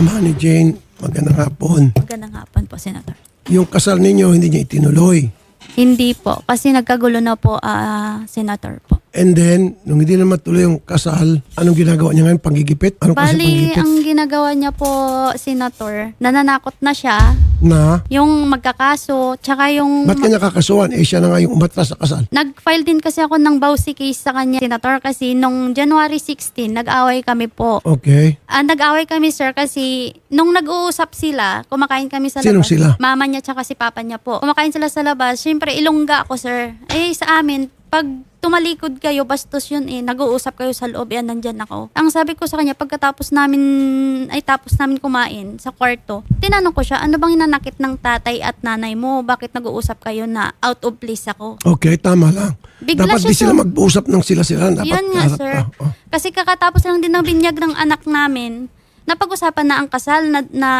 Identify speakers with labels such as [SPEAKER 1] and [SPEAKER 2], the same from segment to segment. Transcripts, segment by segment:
[SPEAKER 1] Ma'am Honey Jane, magandang hapon.
[SPEAKER 2] Magandang hapon po, Senator.
[SPEAKER 1] Yung kasal ninyo, hindi niya itinuloy.
[SPEAKER 2] Hindi po, kasi nagkagulo na po, ah, Senator po.
[SPEAKER 1] And then, nung hindi na matuloy yung kasal, anong ginagawa niya ngayon? Panggigipit? Anong kasi
[SPEAKER 2] Bali,
[SPEAKER 1] panggigipit?
[SPEAKER 2] ang ginagawa niya po, Senator, nananakot na siya,
[SPEAKER 1] Na,
[SPEAKER 2] yung magkakaso, tsaka yung...
[SPEAKER 1] ba't kanya kakasuhan? Eh, siya na nga yung umatras sa kasal.
[SPEAKER 2] Nag-file din kasi ako ng Bausi case sa kanya, Senator, kasi nung January 16, nag-away kami po.
[SPEAKER 1] Okay.
[SPEAKER 2] Ah, nag-away kami, sir, kasi nung nag-uusap sila, kumakain kami sa
[SPEAKER 1] Sinong
[SPEAKER 2] labas.
[SPEAKER 1] sila?
[SPEAKER 2] Mama niya tsaka si papa niya po. Kumakain sila sa labas. Siyempre, ilongga ako, sir. Eh, sa amin, pag tumalikod kayo, bastos yun eh, nag-uusap kayo sa loob, yan, nandyan ako. Ang sabi ko sa kanya, pagkatapos namin, ay tapos namin kumain sa kwarto, tinanong ko siya, ano bang hinanakit ng tatay at nanay mo? Bakit nag-uusap kayo na out of place ako?
[SPEAKER 1] Okay, tama lang.
[SPEAKER 2] Bigla
[SPEAKER 1] Dapat
[SPEAKER 2] siya
[SPEAKER 1] di sila
[SPEAKER 2] sa-
[SPEAKER 1] mag-usap ng sila-sila. Dapat
[SPEAKER 2] Yun nga, sir.
[SPEAKER 1] ka. Oh.
[SPEAKER 2] Kasi kakatapos lang din ng binyag ng anak namin, napag-usapan na ang kasal na, na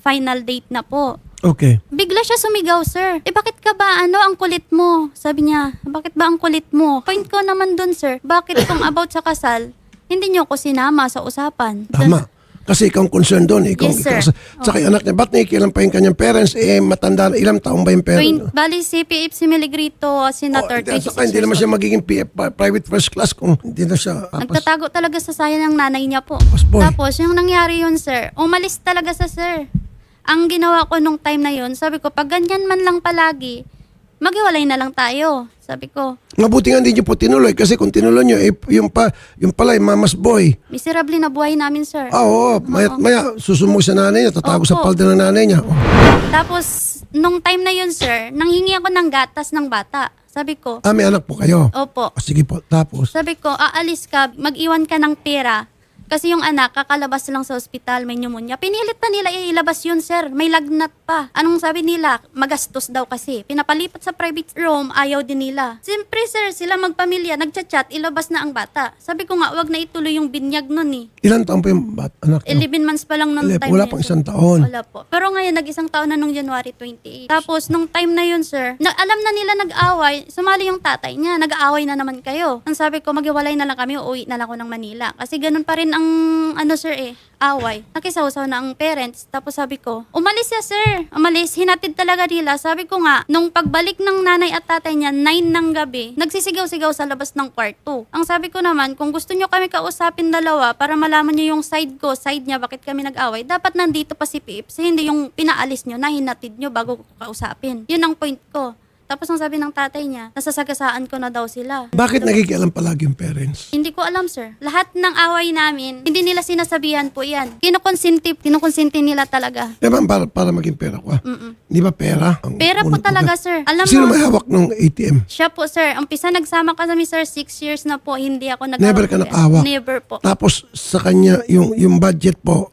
[SPEAKER 2] final date na po.
[SPEAKER 1] Okay.
[SPEAKER 2] Bigla siya sumigaw, sir. Eh bakit ka ba, ano, ang kulit mo? Sabi niya, bakit ba ang kulit mo? Point ko naman dun, sir. Bakit kung about sa kasal, hindi niyo ako sinama sa usapan?
[SPEAKER 1] Tama. Kasi ikaw ang concerned doon. Ikaw,
[SPEAKER 2] Yes, sir.
[SPEAKER 1] ikaw, Tsaka yung anak niya, ba't nakikialam pa yung kanyang parents? Eh, matanda na. Ilang taong ba yung parents?
[SPEAKER 2] bali si PF si Meligrito, Senator,
[SPEAKER 1] Oh, hindi,
[SPEAKER 2] 26
[SPEAKER 1] saka hindi naman siya
[SPEAKER 2] old.
[SPEAKER 1] magiging PF, pa- private first class kung hindi na siya papas.
[SPEAKER 2] Nagtatago talaga sa saya ng nanay niya po.
[SPEAKER 1] boy.
[SPEAKER 2] Tapos, yung nangyari yun, sir, umalis talaga sa sir. Ang ginawa ko nung time na yun, sabi ko, pag ganyan man lang palagi, maghiwalay na lang tayo. Sabi ko,
[SPEAKER 1] Mabuti nga hindi niyo po tinuloy kasi kung tinuloy niyo, eh, yung, pa, yung pala, yung mama's boy.
[SPEAKER 2] miserable na buhay namin, sir.
[SPEAKER 1] Ah, oo. Maya, maya, susumog sa nanay niya, tatago sa
[SPEAKER 2] Opo.
[SPEAKER 1] palda ng nanay niya. Oh.
[SPEAKER 2] Tapos, nung time na yun, sir, nanghingi ako ng gatas ng bata. Sabi ko,
[SPEAKER 1] Ah, may anak po kayo.
[SPEAKER 2] opo.
[SPEAKER 1] Ah, sige po. Tapos,
[SPEAKER 2] Sabi ko, aalis ka, mag-iwan ka ng pera. Kasi yung anak, kakalabas lang sa ospital, may pneumonia. Pinilit na nila ilabas yun, sir. May lagnat pa. Anong sabi nila? Magastos daw kasi. Pinapalipat sa private room, ayaw din nila. Siyempre, sir, sila magpamilya, nagchat-chat, ilabas na ang bata. Sabi ko nga, wag na ituloy yung binyag nun eh.
[SPEAKER 1] ilan taon po yung bat, anak niyo?
[SPEAKER 2] 11 months pa lang nung
[SPEAKER 1] Elep-
[SPEAKER 2] time
[SPEAKER 1] wala
[SPEAKER 2] na yun,
[SPEAKER 1] pang
[SPEAKER 2] sir.
[SPEAKER 1] isang taon.
[SPEAKER 2] Wala po. Pero ngayon, nag-isang taon na nung January 28. Tapos, nung time na yun, sir, na, alam na nila nag-away, sumali yung tatay niya, nag-aaway na naman kayo. Ang sabi ko, maghiwalay na lang kami, uuwi na lang ako ng Manila. Kasi ganun pa rin ang, ano sir eh, away. Nakisawsaw na ang parents. Tapos sabi ko, umalis siya sir. Umalis, hinatid talaga nila. Sabi ko nga, nung pagbalik ng nanay at tatay niya, 9 ng gabi, nagsisigaw-sigaw sa labas ng kwarto. Ang sabi ko naman, kung gusto nyo kami kausapin dalawa para malaman nyo yung side ko, side niya, bakit kami nag-away, dapat nandito pa si Pips. Hindi yung pinaalis nyo na hinatid nyo bago ko kausapin. Yun ang point ko. Tapos ang sabi ng tatay niya, nasasagasaan ko na daw sila.
[SPEAKER 1] Bakit nakikialam palagi yung parents?
[SPEAKER 2] Hindi ko alam, sir. Lahat ng away namin, hindi nila sinasabihan po yan. Kinukonsinti, kinukonsinti nila talaga.
[SPEAKER 1] Di ba para, para maging pera ko? ah? Di ba pera? Ang
[SPEAKER 2] Pera po
[SPEAKER 1] unang-
[SPEAKER 2] talaga, sir. Alam
[SPEAKER 1] Sino
[SPEAKER 2] mo,
[SPEAKER 1] may hawak ng ATM?
[SPEAKER 2] siya po, sir. Umpisa nagsama kami, sir, six years na po. Hindi ako nag
[SPEAKER 1] Never ka nakahawak?
[SPEAKER 2] Never po.
[SPEAKER 1] Tapos sa kanya, yung, yung budget po,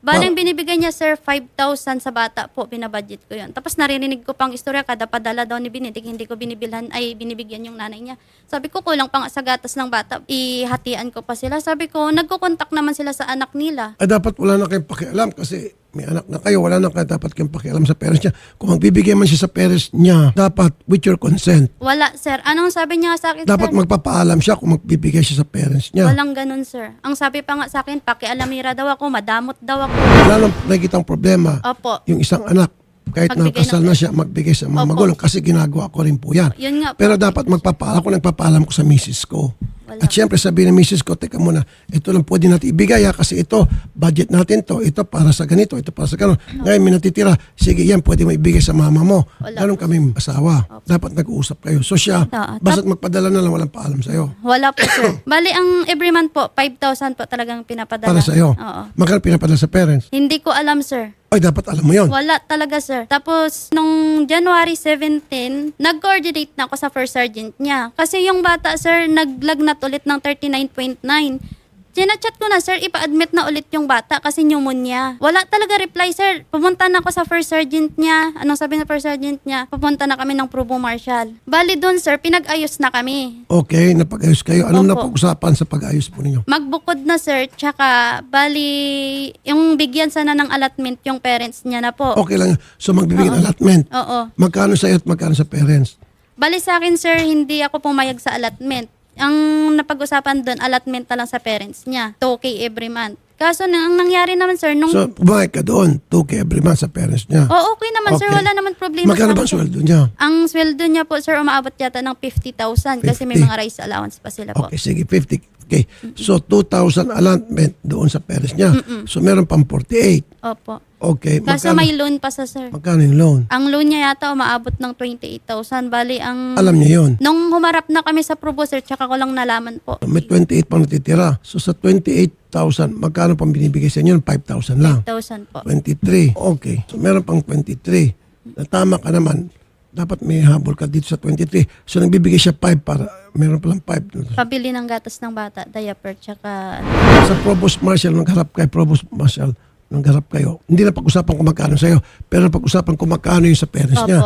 [SPEAKER 2] Balang binibigay niya, sir, 5,000 sa bata po, binabudget ko yun. Tapos naririnig ko pang istorya, kada padala daw ni Binidig, hindi ko binibilhan, ay binibigyan yung nanay niya. Sabi ko, kulang pang sa gatas ng bata, ihatian ko pa sila. Sabi ko, nagkukontak naman sila sa anak nila.
[SPEAKER 1] ah, dapat wala na kayong pakialam kasi may anak na kayo, wala na kayo dapat kayong pakialam sa parents niya. Kung magbibigay man siya sa parents niya, dapat with your consent.
[SPEAKER 2] Wala, sir. Anong sabi niya sa akin,
[SPEAKER 1] Dapat
[SPEAKER 2] sir?
[SPEAKER 1] magpapaalam siya kung magbibigay siya sa parents niya.
[SPEAKER 2] Walang ganun, sir. Ang sabi pa nga sa akin, pakialamira daw ako, madamot daw ako.
[SPEAKER 1] Wala nang nakikitang problema.
[SPEAKER 2] Opo.
[SPEAKER 1] Yung isang anak, kahit
[SPEAKER 2] Magbigay
[SPEAKER 1] nakasal
[SPEAKER 2] ng-
[SPEAKER 1] na siya, magbigay sa mga
[SPEAKER 2] Opo.
[SPEAKER 1] magulang kasi ginagawa ko rin po yan.
[SPEAKER 2] Yun nga po.
[SPEAKER 1] Pero dapat magpapaalam ko, nagpapaalam ko sa misis ko.
[SPEAKER 2] Wala.
[SPEAKER 1] At syempre sabihin ng misis ko, teka muna, ito lang pwede natin ibigay ha, kasi ito, budget natin to, ito para sa ganito, ito para sa gano'n. Ngayon may natitira, sige yan, pwede mo ibigay sa mama mo.
[SPEAKER 2] Wala.
[SPEAKER 1] Ganon kami asawa. Dapat nag-uusap kayo. So siya,
[SPEAKER 2] Oo.
[SPEAKER 1] basta't magpadala na lang, walang paalam sa'yo.
[SPEAKER 2] Wala po, sir. Bali, ang every month po, 5,000 po talagang pinapadala.
[SPEAKER 1] Para sa'yo.
[SPEAKER 2] Oo.
[SPEAKER 1] Magkano pinapadala sa parents?
[SPEAKER 2] Hindi ko alam, sir.
[SPEAKER 1] Ay, dapat alam mo yon.
[SPEAKER 2] Wala talaga, sir. Tapos, nung January 17, nag-coordinate na ako sa first sergeant niya. Kasi yung bata, sir, naglagnat ulit ng 39.9. Sinachat ko na, sir, ipa-admit na ulit yung bata kasi pneumonia. Wala talaga reply, sir. Pumunta na ako sa first sergeant niya. Anong sabi ng first sergeant niya? Pupunta na kami ng Provo Marshal. Bali doon, sir, pinag-ayos na kami.
[SPEAKER 1] Okay, napag-ayos kayo. Anong
[SPEAKER 2] Opo.
[SPEAKER 1] napag-usapan sa pag-ayos po ninyo?
[SPEAKER 2] Magbukod na, sir, tsaka bali, yung bigyan sana ng allotment yung parents niya na po.
[SPEAKER 1] Okay lang. So magbibigay ng allotment.
[SPEAKER 2] Oo.
[SPEAKER 1] Magkano sa iyo at magkano sa parents?
[SPEAKER 2] Bali sa akin, sir, hindi ako pumayag sa allotment. Ang napag-usapan doon, allotment na lang sa parents niya. 2K every month. Kaso na, ang nangyari naman sir, nung...
[SPEAKER 1] So, pumayag ka doon, 2K every month sa parents niya.
[SPEAKER 2] oh, okay naman sir,
[SPEAKER 1] Okay.
[SPEAKER 2] wala naman problema
[SPEAKER 1] Magkano
[SPEAKER 2] sa
[SPEAKER 1] ba ang
[SPEAKER 2] akin.
[SPEAKER 1] sweldo niya?
[SPEAKER 2] Ang sweldo niya po sir, umaabot yata ng 50,000 kasi may
[SPEAKER 1] 50.
[SPEAKER 2] mga rice allowance pa sila po.
[SPEAKER 1] Okay, sige, 50. Okay. So, 2,000 allotment doon sa parents niya. So, meron pang 48.
[SPEAKER 2] Opo.
[SPEAKER 1] Okay.
[SPEAKER 2] Kaso
[SPEAKER 1] Magkano,
[SPEAKER 2] may loan pa sa sir.
[SPEAKER 1] magkano yung loan?
[SPEAKER 2] Ang loan niya yata umaabot ng 28,000. Bali, ang...
[SPEAKER 1] Alam niya yun.
[SPEAKER 2] Nung humarap na kami sa proposer, tsaka ko lang nalaman po.
[SPEAKER 1] May 28 pang natitira. So, sa 28,000, magkano pang binibigay sa inyo? 5,000 lang.
[SPEAKER 2] 1,000 po.
[SPEAKER 1] 23. Okay. So, meron pang 23. Natama ka naman. Dapat may habol ka dito sa 23. So, nagbibigay siya 5 para meron palang 5.
[SPEAKER 2] Pabili ng gatas ng bata, diaper, tsaka...
[SPEAKER 1] Sa Provost Marshal, nung harap kay Provost Marshal, nung harap kayo, hindi na pag-usapan kung magkano sa'yo, pero pag-usapan kung magkano yung sa parents
[SPEAKER 2] Opo.
[SPEAKER 1] niya.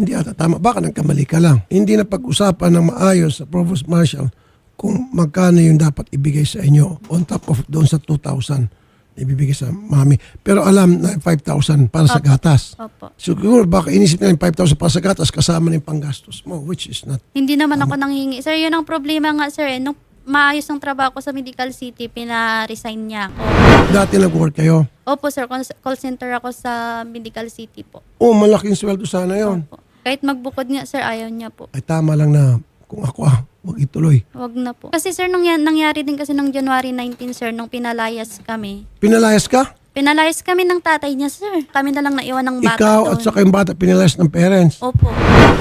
[SPEAKER 1] Hindi ata tama. Baka nagkamali ka lang. Hindi na pag-usapan ng maayos sa Provost Marshal kung magkano yung dapat ibigay sa inyo on top of doon sa 2,000 na ibibigay sa mami. Pero alam na 5,000 para sa
[SPEAKER 2] Opo.
[SPEAKER 1] gatas.
[SPEAKER 2] Opo.
[SPEAKER 1] Siguro baka inisip na yung 5,000 para sa gatas kasama na yung panggastos mo, which is not.
[SPEAKER 2] Hindi naman ako nanghingi. Sir, yun ang problema nga, sir. Eh. Nung maayos ang trabaho ko sa Medical City, pina-resign niya ako.
[SPEAKER 1] Dati nag-work kayo.
[SPEAKER 2] Opo, sir. call- Call center ako sa Medical City po.
[SPEAKER 1] Oh, malaking sweldo sana yon.
[SPEAKER 2] Opo. Kahit magbukod nga, sir, ayaw niya po.
[SPEAKER 1] Ay tama lang na kung ako ah, huwag ituloy.
[SPEAKER 2] Wag na po. Kasi sir, nung yan, nangyari din kasi nung January 19, sir, nung pinalayas kami.
[SPEAKER 1] Pinalayas ka?
[SPEAKER 2] Pinalayas kami ng tatay niya, sir. Kami na lang naiwan ng bata
[SPEAKER 1] Ikaw
[SPEAKER 2] doon.
[SPEAKER 1] at saka yung bata pinalayas ng parents.
[SPEAKER 2] Opo.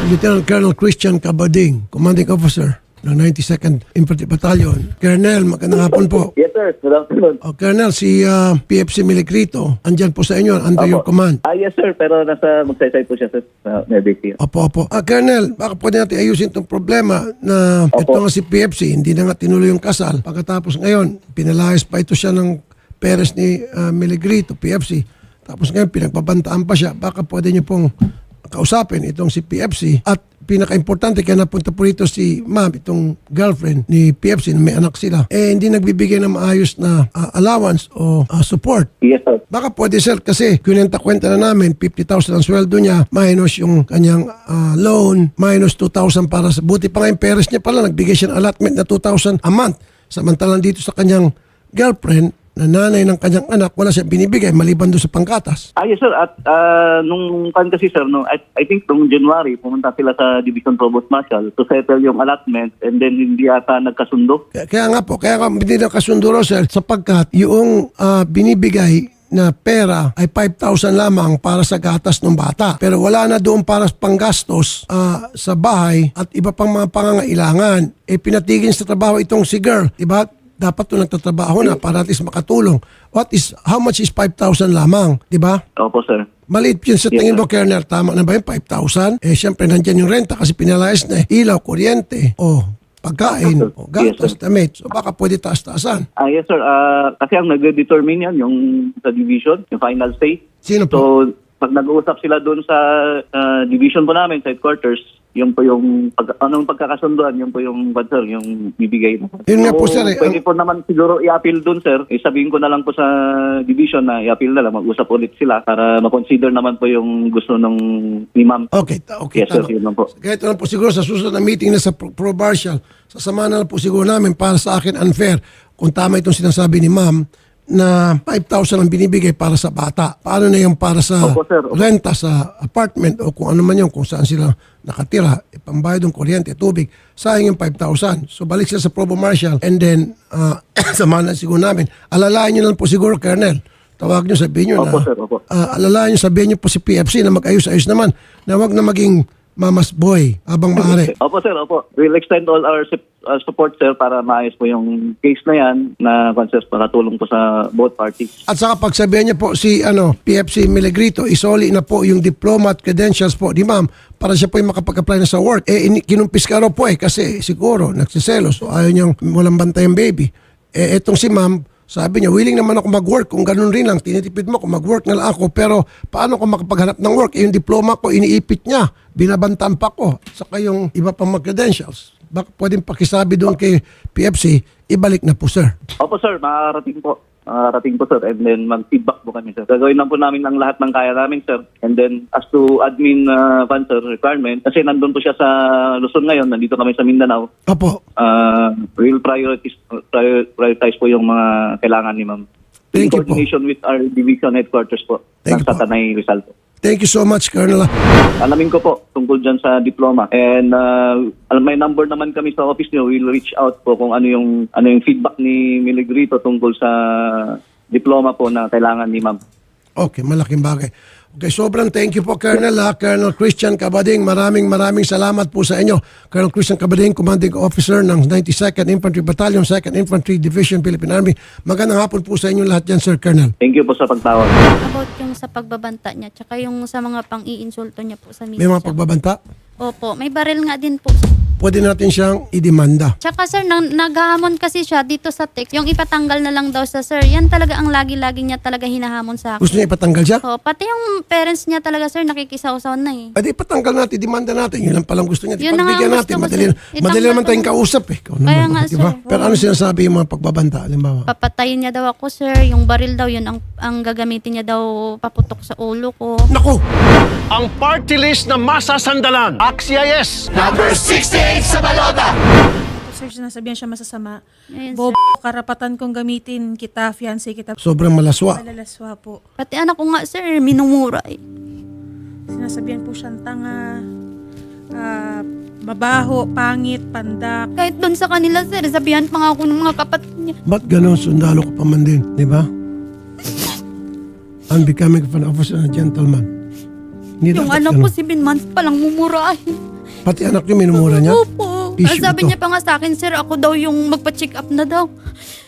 [SPEAKER 1] Lieutenant Colonel Christian Cabading, Commanding Officer ng 92nd Infantry Battalion. Colonel, magandang hapon po.
[SPEAKER 3] Yes, sir. Good afternoon.
[SPEAKER 1] Oh, Colonel, si ah, PFC Miligrito, andyan po sa inyo, under your command.
[SPEAKER 3] Ah, yes, sir. Pero nasa magsaysay po siya, sir. Sa Medic.
[SPEAKER 1] Opo, opo. Ah, Colonel, baka pwede natin ayusin itong problema na
[SPEAKER 3] Opo.
[SPEAKER 1] ito nga si PFC, hindi na nga tinuloy yung kasal. Pagkatapos ngayon, pinalayas pa ito siya ng peres ni ah, Miligrito, PFC. Tapos ngayon, pinagbabantaan pa siya. Baka pwede niyo pong kausapin itong si PFC. At pinaka-importante, kaya napunta po rito si ma'am, itong girlfriend ni PFC, na may anak sila. Eh, hindi nagbibigay ng maayos na ah, allowance o ah, support.
[SPEAKER 3] Yes, sir.
[SPEAKER 1] Baka pwede sir kasi kwenta-kwenta na namin 50,000 ang sweldo niya minus yung kanyang ah, loan minus 2,000 para sa buti pa nga yung parents niya pala nagbigay siya ng allotment na 2,000 a month samantalang dito sa kanyang girlfriend na nanay ng kanyang anak wala siya binibigay maliban doon sa pangkatas.
[SPEAKER 3] Ah, yes, sir. At ah, nung kan kasi, sir, no, I, I think nung January, pumunta sila sa Division Provost Marshal to settle yung allotment and then hindi ata nagkasundo.
[SPEAKER 1] Kaya, kaya nga po, kaya nga hindi na kasundo raw, sir sapagkat yung ah, binibigay na pera ay 5,000 lamang para sa gatas ng bata. Pero wala na doon para sa panggastos ah, sa bahay at iba pang mga pangangailangan. Eh pinatigil sa trabaho itong si girl. Diba? Dapat to nagtatrabaho na para at least makatulong. What is, how much is 5,000 lamang? Diba?
[SPEAKER 3] Opo, sir.
[SPEAKER 1] Maliit yun sa
[SPEAKER 3] Yes,
[SPEAKER 1] tingin mo, Colonel. Tama na ba yung 5,000? Eh, syempre, nandyan yung renta kasi pinalayas na eh. Ilaw, kuryente, o pagkain, o gastos,
[SPEAKER 3] Yes,
[SPEAKER 1] damit. So, baka pwede taas-taasan.
[SPEAKER 3] Ah, yes, sir. Ah, kasi ang nagde-determine yan, yung sa division, yung final say.
[SPEAKER 1] Sino po?
[SPEAKER 3] So, pag nag-uusap sila doon sa ah, division po namin, sa headquarters, yun po yung pag, anong pagkakasunduan, yun po yung what, sir, yung bibigay.
[SPEAKER 1] Yun nga po, sir, eh,
[SPEAKER 3] Pwede po naman siguro i-appeal doon, sir. Eh, sabihin ko na lang po sa division na i-appeal na lang, mag-usap ulit sila para ma-consider naman po yung gusto ng ni ma'am.
[SPEAKER 1] Okay, okay,
[SPEAKER 3] Yes, sir, yun lang po.
[SPEAKER 1] Ito lang po siguro sa susunod na meeting na sa Pro, Pro Marshal, sasama na lang po siguro namin para sa akin unfair kung tama itong sinasabi ni ma'am na 5,000 ang binibigay para sa bata. Paano na yung para sa
[SPEAKER 3] Opo, sir. Opo.
[SPEAKER 1] renta sa apartment o kung ano man yun, kung saan sila nakatira, e, pambayad ng kuryente, tubig, sayang yung 5,000. So balik sila sa Provo Marshal and then uh, samahan na siguro namin. Alalayan nyo lang po siguro, Colonel. Tawag nyo, sabihin nyo na
[SPEAKER 3] Opo, sir, opo.
[SPEAKER 1] Ah, alalayan nyo, sabihin nyo po si PFC na mag-ayos-ayos naman na wag na maging mamas boy habang maaari.
[SPEAKER 3] Opo, sir, opo. We'll extend all our uh, support, sir, para maayos po yung case na yan na consist para tulong po sa both parties.
[SPEAKER 1] At saka pagsabihan niya po si ano, PFC Miligrito, isoli na po yung diploma at credentials po ni ma'am para siya po yung makapag-apply na sa work. Eh, ini- kinumpis ka raw po eh kasi siguro nagsiselos o ayaw niyang walang bantay ang baby. Eh, etong si ma'am, sabi niya, willing naman ako mag-work. Kung ganun rin lang, tinitipid mo kung mag-work na lang ako. Pero paano ko makapaghanap ng work? Eh, yung diploma ko, iniipit niya. Binabantaan pa ko. Saka yung iba pang mga credentials. Baka pwedeng pakisabi doon kay PFC, ibalik na po, sir.
[SPEAKER 3] Opo, sir, makarating po. Makarating po, sir. And then mag-feedback po kami, sir. Gagawin lang po namin ang lahat ng kaya namin, sir. And then as to admin uh, fund, sir, requirement, kasi nandun po siya sa Luzon ngayon, nandito kami sa Mindanao,
[SPEAKER 1] Opo.
[SPEAKER 3] uh, we'll prioritize, prior- prioritize po yung mga kailangan ni ma'am. in
[SPEAKER 1] Thank you po.
[SPEAKER 3] coordination with our division headquarters po
[SPEAKER 1] Thank
[SPEAKER 3] ng. Satanay Rizal po.
[SPEAKER 1] Thank you so much, Colonel.
[SPEAKER 3] Alamin ko po tungkol dyan sa diploma. And uh, may number naman kami sa office niyo. We'll reach out po kung ano yung ano yung feedback ni Miligrito tungkol sa diploma po na kailangan ni ma'am.
[SPEAKER 1] Okay, malaking bagay. Okay, sobrang thank you po, Colonel. Ha? Colonel Christian Cabading, maraming maraming salamat po sa inyo. Colonel Christian Cabading, Commanding Officer ng 92nd Infantry Battalion, 2nd Infantry Division, Philippine Army. Magandang hapon po sa inyo lahat yan, Sir Colonel.
[SPEAKER 3] Thank you po sa pagtawag.
[SPEAKER 2] About yung sa pagbabanta niya, tsaka yung sa mga pang-iinsulto niya po sa misis
[SPEAKER 1] May mga pagbabanta?
[SPEAKER 2] Opo, may baril nga din po.
[SPEAKER 1] Pwede natin siyang idemanda.
[SPEAKER 2] Tsaka sir, nang, naghahamon kasi siya dito sa text, yung ipatanggal na lang daw sa sir, yan talaga ang lagi-lagi niya talaga hinahamon sa akin.
[SPEAKER 1] Gusto niya ipatanggal siya?
[SPEAKER 2] Oh, pati yung parents niya talaga sir, nakikisaw-saw na eh.
[SPEAKER 1] Pwede ipatanggal natin, demanda natin. Yun lang palang gusto niya.
[SPEAKER 2] Yun na nga
[SPEAKER 1] Pagbigyan
[SPEAKER 2] ang
[SPEAKER 1] natin.
[SPEAKER 2] gusto ko,
[SPEAKER 1] Madali,
[SPEAKER 2] sir.
[SPEAKER 1] madali naman
[SPEAKER 2] ko
[SPEAKER 1] tayong kausap eh. Ikaw
[SPEAKER 2] Kaya
[SPEAKER 1] naman,
[SPEAKER 2] nga,
[SPEAKER 1] di ba?
[SPEAKER 2] sir.
[SPEAKER 1] Pero ano sinasabi yung mga pagbabanta? Halimbawa.
[SPEAKER 2] Papatayin niya daw ako sir, yung baril daw yun ang, ang gagamitin niya daw paputok sa ulo ko.
[SPEAKER 1] Naku!
[SPEAKER 4] ang party list na masasandalan. Axia yes!
[SPEAKER 5] Sir, sinasabihan siya masasama.
[SPEAKER 2] Ayun,
[SPEAKER 5] Bobo, karapatan kong gamitin kita, fiancé kita.
[SPEAKER 1] Sobrang malaswa.
[SPEAKER 5] Malalaswa po.
[SPEAKER 2] Pati anak ko nga sir, minumura eh.
[SPEAKER 5] Sinasabihan po siyang tanga, ah, mabaho, pangit, pandak.
[SPEAKER 2] Kahit doon sa kanila sir, sabihan pa nga ako ng mga kapatid niya.
[SPEAKER 1] Ba't ganon sundalo ka pa man din? Di ba? Of an officer and a gentleman. Hindi
[SPEAKER 2] Yung
[SPEAKER 1] dapat
[SPEAKER 2] anak ko, 7 months pa lang mumurahin.
[SPEAKER 1] Pati anak niyo minumura niya?
[SPEAKER 2] Opo. Ang
[SPEAKER 1] Issue
[SPEAKER 2] sabi
[SPEAKER 1] ito.
[SPEAKER 2] niya pa nga sa akin, sir, ako daw yung magpa-check up na daw.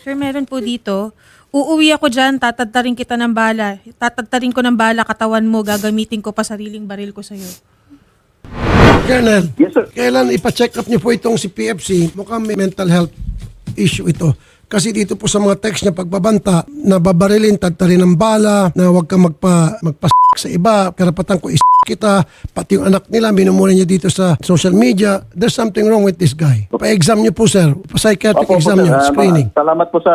[SPEAKER 5] Sir, meron po dito. Uuwi ako dyan, tatadtarin kita ng bala. Tatadtarin ko ng bala katawan mo, gagamitin ko pa sariling baril ko sa'yo.
[SPEAKER 1] Colonel,
[SPEAKER 3] Yes, sir.
[SPEAKER 1] kailan ipa-check up niyo po itong si PFC? Mukhang may mental health issue ito. Kasi dito po sa mga text niya pagbabanta, na babarilin, tadtarin ng bala, na huwag kang magpa, magpa sa iba, karapatan ko is kita, pati yung anak nila, minumura niya dito sa social media. There's something wrong with this guy. Pa-exam niyo po, sir. Pa-psychiatric
[SPEAKER 3] Opo,
[SPEAKER 1] exam
[SPEAKER 3] sir.
[SPEAKER 1] niyo,
[SPEAKER 3] Ah,
[SPEAKER 1] screening.
[SPEAKER 3] ma- Salamat po sa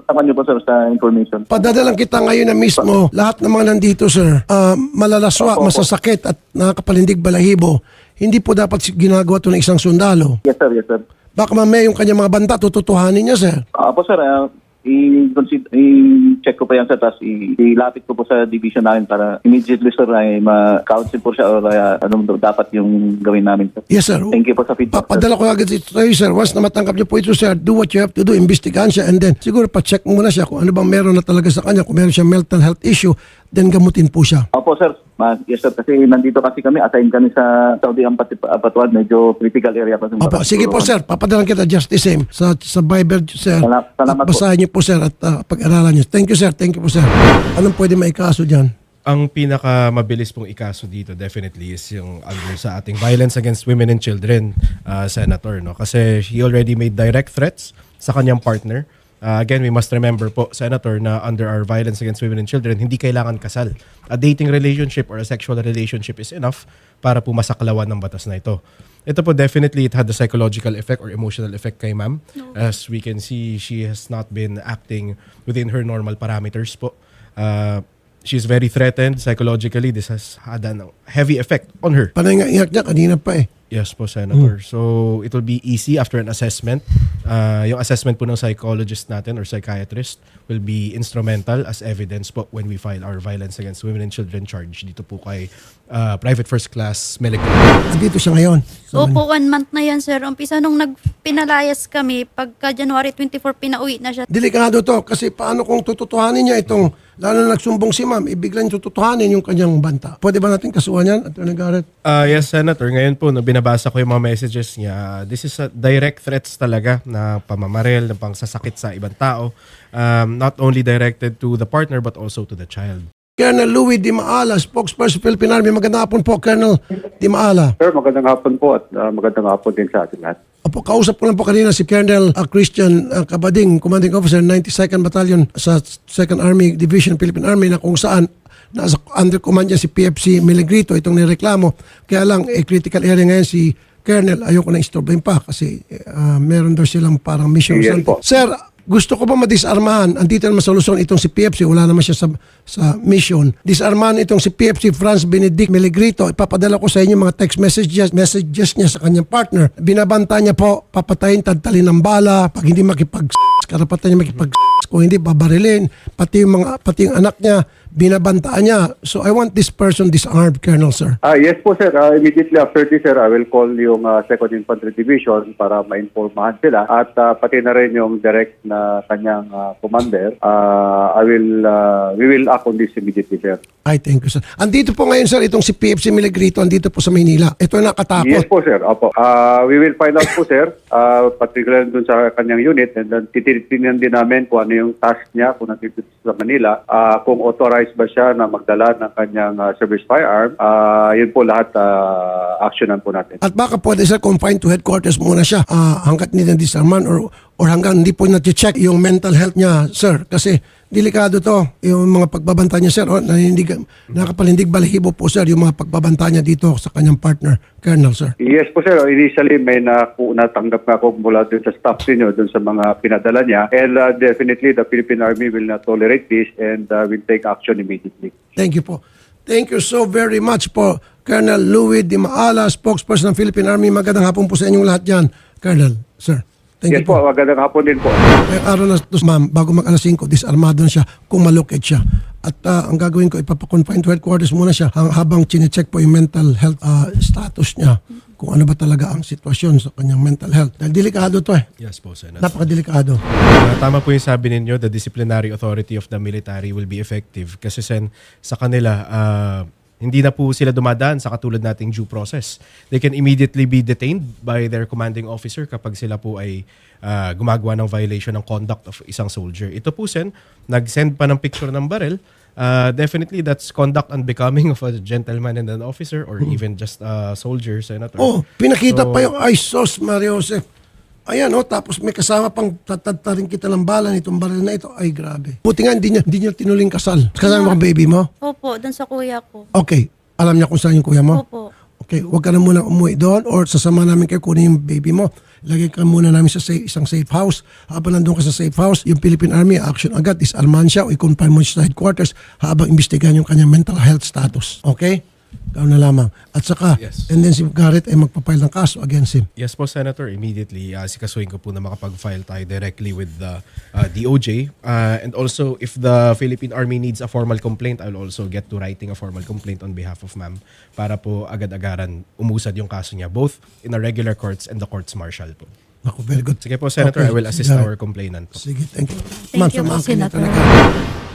[SPEAKER 3] tama niyo po sir sa information.
[SPEAKER 1] Padadalang kita ngayon na mismo, lahat ng mga nandito, sir, ah, malalaswa,
[SPEAKER 3] Opo, opo.
[SPEAKER 1] masasakit at nakakapalindig balahibo. Hindi po dapat ginagawa ito ng isang sundalo.
[SPEAKER 3] Yes sir, yes sir.
[SPEAKER 1] Baka mamaya yung kanyang mga banta, tututuhanin niya, sir.
[SPEAKER 3] Apo sir, ah, i-check ko pa yan tapos i- ilapit ko po sa division namin para immediately sir ay ma-counsel po siya or ah, ano dapat yung gawin namin sir.
[SPEAKER 1] Yes, sir.
[SPEAKER 3] Thank you po sa feedback.
[SPEAKER 1] Papadala ko agad ito sa'yo, sir. Once na matanggap niyo po ito, sir, do what you have to do. Imbestigahan siya and then siguro pa-check muna siya kung ano bang meron na talaga sa kanya. Kung meron siya mental health issue, then gamutin po siya.
[SPEAKER 3] Opo sir, Ma- yes sir, kasi nandito kasi kami, assign kami sa Saudi Ampat- Apatuan, medyo critical area pa.
[SPEAKER 1] Opo, sige po, sir. Papadalan kita just the same sa, sa Viber, sir.
[SPEAKER 3] Sala- salamat
[SPEAKER 1] At basahin niyo po, sir, at ah, pag-aralan niyo. Thank you, sir. Thank you po, sir. Anong pwede maikaso dyan?
[SPEAKER 6] ang pinaka mabilis pong ikaso dito definitely is yung under sa ating violence against women and children uh, senator no kasi he already made direct threats sa kanyang partner Uh, again we must remember po senator na under our violence against women and children hindi kailangan kasal a dating relationship or a sexual relationship is enough para po masaklawan ng batas na ito ito po definitely it had a psychological effect or emotional effect kay ma'am as we can see she has not been acting within her normal parameters po uh, she's very threatened psychologically. This has had a heavy effect on her.
[SPEAKER 1] Panay nga iyak niya, kanina pa eh.
[SPEAKER 6] Yes po, Senator. So, it will be easy after an assessment. Uh, yung assessment po ng psychologist natin or psychiatrist will be instrumental as evidence po when we file our violence against women and children charge dito po kay uh, Private First Class Military.
[SPEAKER 1] Andito siya ngayon. So,
[SPEAKER 2] Opo, one month na yan, sir. Umpisa nung nagpinalayas kami, pagka January 24, pinauwi na siya.
[SPEAKER 1] Delikado to kasi paano kung tututuhanin niya itong lalo na nagsumbong si ma'am, ibiglan tututuhanin yung kanyang banta. Pwede ba natin kasuhan yan, Attorney Garrett?
[SPEAKER 6] Uh, yes, Senator. Ngayon po, no, binabasa ko yung mga messages niya. This is a direct threats talaga na pamamaril, na pangsasakit sa ibang tao. Um, not only directed to the partner but also to the child.
[SPEAKER 1] Colonel Louis Di Maala, spokesperson Philippine Army. Magandang hapon po, Colonel Di Maala.
[SPEAKER 7] Sir, magandang hapon po at uh, magandang hapon din sa ating lahat.
[SPEAKER 1] Opo, kausap ko lang po kanina si Colonel uh, Christian uh, Kabading, Commanding Officer 92nd Battalion sa 2nd Army Division Philippine Army na kung saan nasa under command niya si PFC Miligrito itong nireklamo. Kaya lang, eh, critical area ngayon si Colonel, ayoko na istorbahin pa kasi uh, meron daw silang parang mission.
[SPEAKER 7] Yes.
[SPEAKER 1] Sir, gusto ko ba madisarmahan? Andito naman sa Luzon itong si PFC, wala naman siya sa sa mission. Disarmahan itong si PFC Franz Benedict Melegrito. Ipapadala ko sa inyo mga text messages, messages niya sa kanyang partner. Binabanta niya po, papatayin, tadtalin ng bala, pag hindi makipag karapatan niya makipag kung hindi babarilin, pati yung mga pati yung anak niya binabantaan niya. So I want this person disarmed, Colonel sir.
[SPEAKER 7] Ah, yes po sir, Ah, immediately after this sir, I will call yung ah, 2nd Infantry Division para ma-informahan sila at ah, pati na rin yung direct na kanyang ah, commander. Ah, I will ah, we will act on this immediately sir.
[SPEAKER 1] I thank you sir. Andito po ngayon sir itong si PFC Milagrito andito po sa Maynila. Ito yung nakatakot.
[SPEAKER 7] Yes po sir. Opo. Ah, we will find out po sir, uh, particularly dun sa kanyang unit and then titingnan din namin kung ano yung task niya kung nandito sa Manila, Ah, kung authorized ba siya na magdala ng kanyang ah, service firearm. Ah, yun po lahat ah, actionan po natin.
[SPEAKER 1] At baka pwede sir confined to headquarters muna siya ah, hanggat hindi na disarman or or hanggang hindi po na-check yung mental health niya, sir. Kasi delikado to, yung mga pagbabanta niya, sir. O, nanindig, nakapalindig balahibo po, sir, yung mga pagbabanta niya dito sa kanyang partner, Colonel, sir.
[SPEAKER 7] Yes po sir, initially may naku, natanggap na ako mula dun sa staff ninyo, dun sa mga pinadala niya. And ah, definitely the Philippine Army will not tolerate this and ah, will take action immediately.
[SPEAKER 1] Thank you po. Thank you so very much po, Colonel Louis Di Maala, spokesperson ng Philippine Army. Magandang hapon po sa inyong lahat dyan, Colonel, sir. Thank
[SPEAKER 7] yes
[SPEAKER 1] you po.
[SPEAKER 7] po, magandang hapon din po.
[SPEAKER 1] May araw na to, ma'am, bago mag alas 5, disarmado na siya kung malukit siya. At ah, ang gagawin ko, ipapakonfine to headquarters muna siya hang- habang chinecheck po yung mental health ah, status niya kung ano ba talaga ang sitwasyon sa kanyang mental health. Dahil delikado to eh.
[SPEAKER 6] Yes po, Senator.
[SPEAKER 1] Napakadelikado.
[SPEAKER 6] Uh, tama po yung sabi ninyo, the disciplinary authority of the military will be effective kasi sen sa kanila uh, hindi na po sila dumadaan sa katulad nating due process. They can immediately be detained by their commanding officer kapag sila po ay uh, gumagawa ng violation ng conduct of isang soldier. Ito po sen, nag-send pa ng picture ng barrel. Uh, definitely that's conduct unbecoming of a gentleman and an officer or even just a soldier, Senator.
[SPEAKER 1] Oh, pinakita
[SPEAKER 6] So-
[SPEAKER 1] pa yung ay sos, Mario Joseph. Ayan oh, tapos may kasama pang tatatarin kita ng bala nitong baril na ito. Ay, grabe. Buti nga, hindi niya, hindi niya tinuling kasal. Kasama mo ang baby mo?
[SPEAKER 2] Opo, dun sa kuya ko.
[SPEAKER 1] Okay. Alam niya kung saan yung kuya mo?
[SPEAKER 2] Opo.
[SPEAKER 1] Okay, huwag ka na muna umuwi doon or sasama namin kayo kunin yung baby mo. Lagay ka muna namin sa safe, isang safe house. Habang nandun ka sa safe house, yung Philippine Army, action agad, disarman siya o i-confine mo siya sa headquarters habang imbestigahan yung kanyang mental health status. Okay? Gawin na lamang. At saka,
[SPEAKER 6] Yes.
[SPEAKER 1] and then si Garrett ay magpapile ng kaso against him.
[SPEAKER 6] Yes po, Senator. Immediately, uh, sikasuhin ko po na makapag-file tayo directly with the uh, DOJ. Uh, and also, if the Philippine Army needs a formal complaint, I'll also get to writing a formal complaint on behalf of ma'am para po agad-agaran umusad yung kaso niya, both in the regular courts and the courts martial po.
[SPEAKER 1] Ako, very good.
[SPEAKER 6] Sige po, Senator.
[SPEAKER 1] Okay,
[SPEAKER 6] I will assist
[SPEAKER 1] Garrett.
[SPEAKER 6] our complainant po.
[SPEAKER 1] Sige, thank you.
[SPEAKER 2] Thank you po, Senator.